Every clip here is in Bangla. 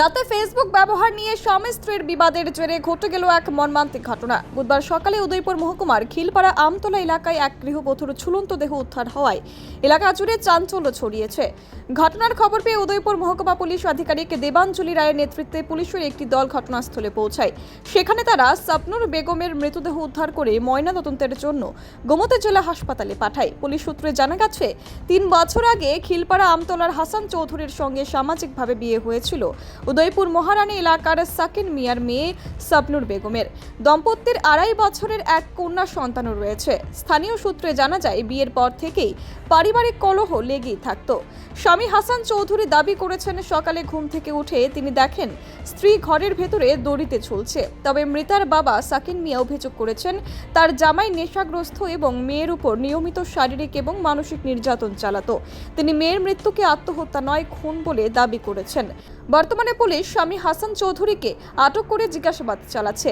রাতে ফেসবুক ব্যবহার নিয়ে স্বামী স্ত্রীর বিবাদের জেরে ঘটে গেল এক মর্মান্তিক ঘটনা। বুধবার সকালে উদয়পুর মহকুমার খিলপাড়া আমতলা এলাকায় এক গৃহবধূর ঝুলন্ত দেহ উদ্ধার হওয়ায় এলাকা জুড়ে চাঞ্চল্য ছড়িয়েছে। ঘটনার খবর পেয়ে উদয়পুর মহকুমা পুলিশ আধিকারিক দেবাঞ্জলি রায়ের নেতৃত্বে পুলিশের একটি দল ঘটনাস্থলে পৌঁছায়। সেখানে তারা স্বপ্নুর বেগমের মৃতদেহ উদ্ধার করে ময়নাতদন্তের জন্য গোমতী জেলা হাসপাতালে পাঠায়। পুলিশ সূত্রে জানা গেছে, তিন বছর আগে খিলপাড়া আমতলার হাসান চৌধুরীর সঙ্গে সামাজিকভাবে বিয়ে হয়েছিল। উদয়পুর মহারানী এলাকার সাকিন মিয়ার মেয়ে স্বপ্নুর বেগমের। দম্পতির আড়াই বছরের এক কন্যা সন্তানও রয়েছে। স্থানীয় সূত্রে জানা যায়, বিয়ের পর থেকেই পারিবারিক কলহ লেগেই থাকত। স্বামী হাসান চৌধুরী দাবি করেছেন, সকালে ঘুম থেকে উঠে তিনি দেখেন, স্ত্রী ঘরের ভেতরে দড়িতে ঝুলছে। তবে মৃতার বাবা সাকিন মিয়া অভিযোগ করেছেন, তার জামাই নেশাগ্রস্ত এবং মেয়ের উপর নিয়মিত শারীরিক এবং মানসিক নির্যাতন চালাতো। তিনি মেয়ের মৃত্যুকে আত্মহত্যা নয়, খুন বলে দাবি করেছেন। বর্তমানে পুলিশ স্বামী হাসান চৌধুরীকে আটক করে জিজ্ঞাসাবাদ চালাচ্ছে।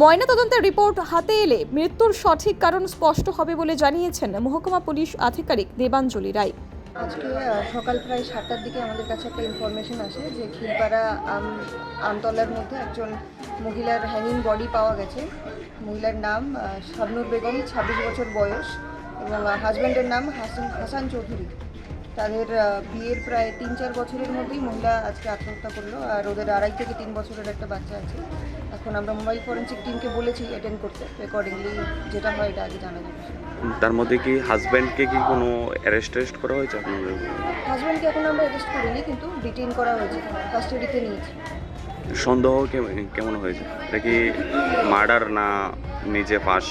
ময়নাতদন্তের রিপোর্ট হাতে এলে মৃত্যুর সঠিক কারণ স্পষ্ট হবে বলে জানিয়েছেন মহকুমা পুলিশ আধিকারিক দেবাঞ্জলি রায়। আজকে সকাল প্রায় সাতটার দিকে আমাদের কাছে একটা ইনফরমেশন আসে যে খিলপাড়া, আম, আমতলার মধ্যে একজন মহিলার হ্যাঙ্গিং বডি পাওয়া গেছে। মহিলার নাম শাবনুর বেগম, ছাব্বিশ বছর বয়স এবং হাজব্যান্ডের নাম হাসান হাসান চৌধুরী। তাদের বিয়ের প্রায় তিন চার বছরের মধ্যেই মহিলা আজকে আত্মহত্যা করল। আর ওদের আড়াই থেকে তিন বছরের একটা বাচ্চা আছে। এখন আমরা মোবাইল ফরেন্সিক টিমকে বলেছি অ্যাটেন্ড করতে। অ্যাকর্ডিংলি যেটা হয় এটা আগে জানা যাবে। তার মধ্যে কি হাজব্যান্ডকে কি কোনো অ্যারেস্ট টেস্ট করা হয়েছে আপনাদের? হাজব্যান্ডকে এখন আমরা অ্যারেস্ট করিনি কিন্তু ডিটেইন করা হয়েছে। কাস্টাডিতে নিয়েছি। সন্দেহ কেমন হয়েছে? এটা কি মার্ডার না নিজে পাস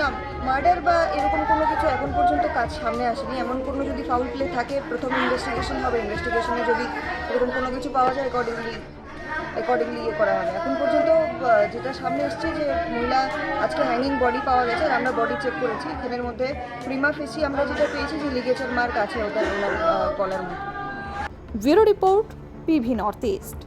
না মার্ডার বা এরকম কোনো কিছু এখন পর্যন্ত কাজ সামনে আসেনি। এমন কোনো যদি ফাউল প্লে থাকে, প্রথম ইনভেস্টিগেশন হবে ইনভেস্টিগেশনে যদি এরকম কোনো কিছু পাওয়া যায় অ্যাকর্ডিংলি অ্যাকর্ডিংলি ইয়ে করা হবে। এখন পর্যন্ত যেটা সামনে এসছে যে মহিলা আজকে হ্যাঙ্গিং বডি পাওয়া গেছে, আর আমরা বডি চেক করেছি। এখানের মধ্যে প্রিমা ফেসি আমরা যেটা পেয়েছি যে লিগেচার মার্ক আছে ওনার গলার মধ্যে bureau report PV north east.